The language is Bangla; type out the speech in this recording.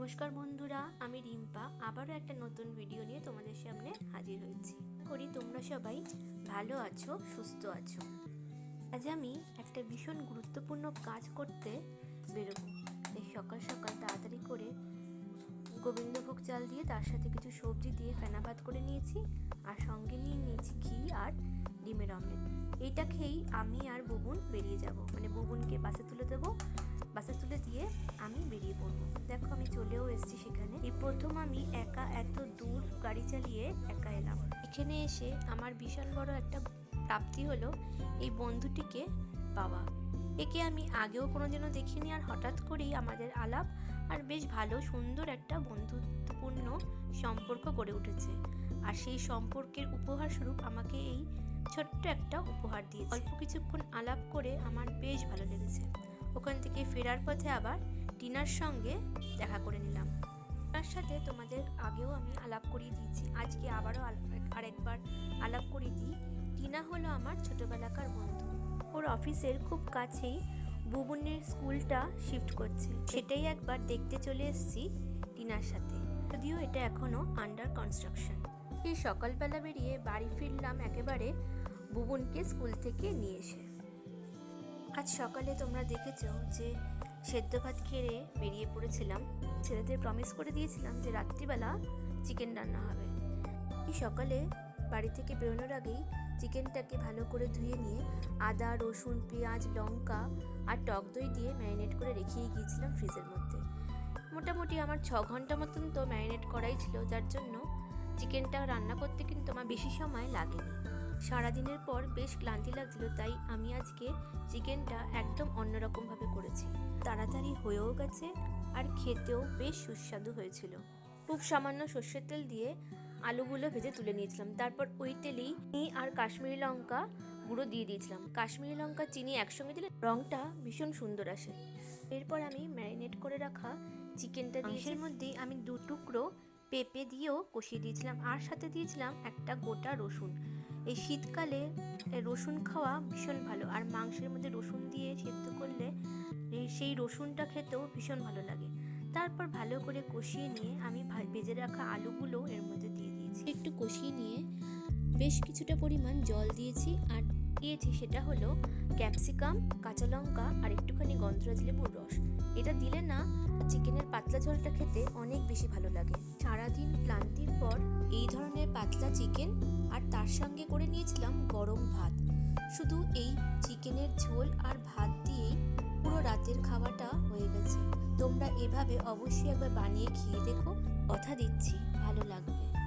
নমস্কার বন্ধুরা, আমি রিম্পা। আবারও একটা নতুন ভিডিও নিয়ে তোমাদের সামনে হাজির হয়েছি। করি তোমরা সবাই ভালো আছো, সুস্থ আছো। আজ আমি একটা ভীষণ গুরুত্বপূর্ণ কাজ করতে বেরোবো। তাই সকাল সকাল তাড়াতাড়ি করে গোবিন্দভোগ চাল দিয়ে তার সাথে কিছু সবজি দিয়ে ফেনা ভাত করে নিয়েছি, আর সঙ্গে নিয়ে নিয়েছি ঘি আর ডিমের অমলেট এইটা খেয়েই আমি আর বুবুন বেরিয়ে যাব। মানে বুবুনকে বাসে তুলে দেবো বাসে তুলে দিয়ে আমি বেরিয়ে পড়ব। দেখো আমি চলেও এসেছি সেখানে। এই প্রথম আমি একা এত দূর গাড়ি চালিয়ে একা এলাম। এখানে এসে আমার বিশাল বড় একটা প্রাপ্তি হলো এই বন্ধুটিকে পাওয়া। একে আমি আগেও কোনোদিনও দেখিনি আর হঠাৎ করেই আমাদের আলাপ আর বেশ ভালো, সুন্দর একটা বন্ধুত্বপূর্ণ সম্পর্ক গড়ে উঠেছে। আর সেই সম্পর্কের উপহার স্বরূপ আমাকে এই ছোট্ট একটা উপহার দিয়েছে। অল্প কিছুক্ষণ আলাপ করে আমার বেশ ভালো লেগেছে। ওখান থেকে ফেরার পথে আবার টিনার সঙ্গে দেখা করে নিলাম। তার সাথে তোমাদের আগেও আমি আলাপ করিয়ে দিয়েছি। আজকে আবারও আরেকবার আলাপ করিয়ে দিই। টিনা হলো আমার ছোটবেলাকার বন্ধু। ওর অফিসের খুব কাছেই বুবুনের স্কুলটা শিফট করছে। সেটাই একবার দেখতে চলে এসেছি টিনার সাথে। যদিও এটা এখনও আন্ডার কনস্ট্রাকশন সেই সকালবেলা বেরিয়ে বাড়ি ফিরলাম একেবারে বুবুনকে স্কুল থেকে নিয়ে এসে। আজ সকালে তোমরা দেখেছ যে সেদ্ধ ভাত খেয়ে বেরিয়ে পড়েছিলাম। ছেলেদের প্রমিস করে দিয়েছিলাম যে রাত্রিবেলা চিকেন রান্না হবে। এই সকালে বাড়ি থেকে বেরোনোর আগেই চিকেনটাকে ভালো করে ধুয়ে নিয়ে আদা, রসুন, পেঁয়াজ, লঙ্কা আর টক দই দিয়ে ম্যারিনেট করে রেখেই গিয়েছিলাম ফ্রিজের মধ্যে। মোটামুটি আমার ছ ঘণ্টা মতন তো ম্যারিনেট করাই ছিল, যার জন্য চিকেনটা রান্না করতে কিন্তু আমার বেশি সময় লাগেনি। সারাদিনের পর বেশ ক্লান্তি লাগছিল তাই আমি আজকে চিকেনটা একদম অন্যরকমভাবে করেছি। তাড়াতাড়ি হয়েও গেছে আর খেতেও বেশ সুস্বাদু হয়েছিল। খুব সামান্য সর্ষের তেল দিয়ে আলুগুলো ভেজে তুলে নিয়েছিলাম। তারপর ওই তেলেই আর কাশ্মীরি লঙ্কা গুঁড়ো দিয়ে দিয়েছিলাম। কাশ্মীরি লঙ্কা চিনি একসঙ্গে দিলে রঙটা ভীষণ সুন্দর আসে। এরপর আমি ম্যারিনেট করে রাখা চিকেনটা দিয়ে মধ্যেই আমি দু টুকরো পেঁপে দিয়েও কষিয়ে দিয়েছিলাম। আর সাথে দিয়েছিলাম একটা গোটা রসুন। এই শীতকালে রসুন খাওয়া ভীষণ ভালো। আর মাংসের মধ্যে রসুন দিয়ে সেদ্ধ করলে সেই রসুনটা খেতেও ভীষণ ভালো লাগে। তারপর ভালো করে কষিয়ে নিয়ে আমি ভেজে রাখা আলুগুলো এর মধ্যে দিয়ে দিয়েছি। একটু কষিয়ে নিয়ে বেশ কিছুটা পরিমাণ জল দিয়েছি। আর দিয়েছি সেটা হলো ক্যাপসিকাম, কাঁচা লঙ্কা আর একটুখানি গন্ধরাজ লেবুর রস। এটা দিলে না চিকেনের পাতলা ঝোলটা খেতে অনেক বেশি ভালো লাগে। সারাদিন ক্লান্তির পর এই ধরনের পাতলা চিকেন আর তার সঙ্গে করে নিয়েছিলাম গরম ভাত। শুধু এই চিকেনের ঝোল আর ভাত দিয়েই পুরো রাতের খাওয়াটা হয়ে গেছে। তোমরা এভাবে অবশ্যই একবার বানিয়ে খেয়ে দেখো। কথা দিচ্ছি। ভালো লাগবে।